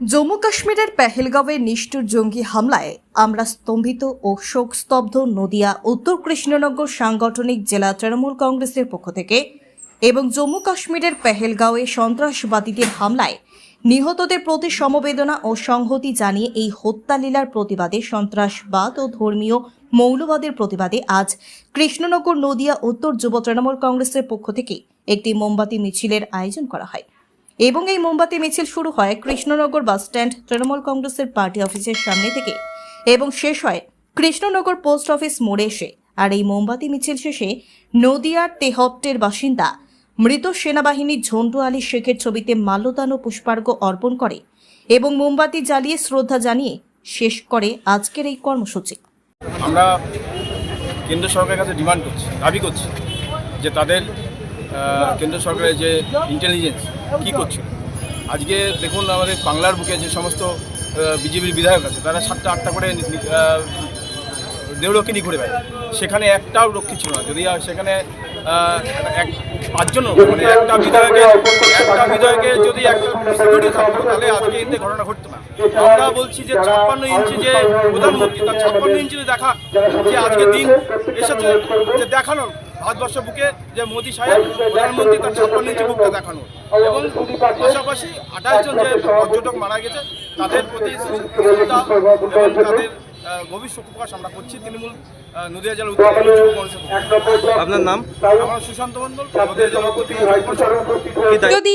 জম্মু কাশ্মীরের পেহেলগাঁওয়ে নিষ্ঠুর জঙ্গি হামলায় আমরা স্তম্ভিত ও শোকস্তব্ধ নদিয়া, উত্তর কৃষ্ণনগর সাংগঠনিক জেলা তৃণমূল কংগ্রেসের পক্ষ থেকে এবং জম্মু কাশ্মীরের পেহেলগাঁওয়ে সন্ত্রাসবাদীদের হামলায় নিহতদের প্রতি সমবেদনা ও সংহতি জানিয়ে এই হত্যালীলার প্রতিবাদে সন্ত্রাসবাদ ও ধর্মীয় মৌলবাদের প্রতিবাদে আজ কৃষ্ণনগর, নদিয়া, উত্তর যুব তৃণমূল কংগ্রেসের পক্ষ থেকে একটি মোমবাতি মিছিলের আয়োজন করা হয়। এবং এই মোমবাতি মিছিল শুরু হয় কৃষ্ণনগর বাসস্ট্যান্ড তৃণমূল কংগ্রেসের পার্টি অফিসের সামনে থেকে এবং শেষ হয় কৃষ্ণনগর পোস্ট অফিস মোড়ে এসে। আর এই মোমবাতি মিছিল শেষে নদিয়ার তেহট্টের বাসিন্দা মৃত সেনাবাহিনীর ঝন্টু আলী শেখের ছবিতে মাল্যদান ও পুষ্পার্ঘ অর্পণ করে এবং মোমবাতি জ্বালিয়ে শ্রদ্ধা জানিয়ে শেষ করে আজকের এই কর্মসূচি। আমরা কেন্দ্র সরকারের কাছে ডিমান্ড করছি, দাবি করছি যে তাদের কেন্দ্র সরকারের যে ইন্টেলিজেন্স কী করছে? আজকে দেখুন আমাদের বাংলার বুকে যে সমস্ত বিজেপির বিধায়ক আছে তারা সাতটা আটটা করে নি- নি- আহ, দেউরক্ষিনী ঘুরে বেড়ায়। সেখানে একটাও রক্ষী ছিল না। যদি সেখানে এক পাঁচজনও মানে একটা বিধায়কের একটা বিধায়কের যদি একটা থাকতো তাহলে আজকে এতে ঘটনা ঘটতো না। আমরা বলছি যে ছাপ্পান্ন ইঞ্চি যে প্রধানমন্ত্রী তার ছাপ্পান্ন ইঞ্চি দেখা যে আজকে দিন এসেছে যে দেখানো ভারতবর্ষ বুকে যে মোদী সাহেব প্রধানমন্ত্রী তার ছাপ্পান্ন ইঞ্চি বুকটা দেখানো এবং পাশাপাশি আঠাশ জন যে পর্যটক মারা গেছে তাদের প্রতি শ্রদ্ধা এবং তাদের গভীর শোক প্রকাশ আমরা করছি তৃণমূল আহ, নদীয়া জেলা উত্তর। আপনার নাম আমার সুশান্ত মন্ডল নদীয়া জেলা। যদি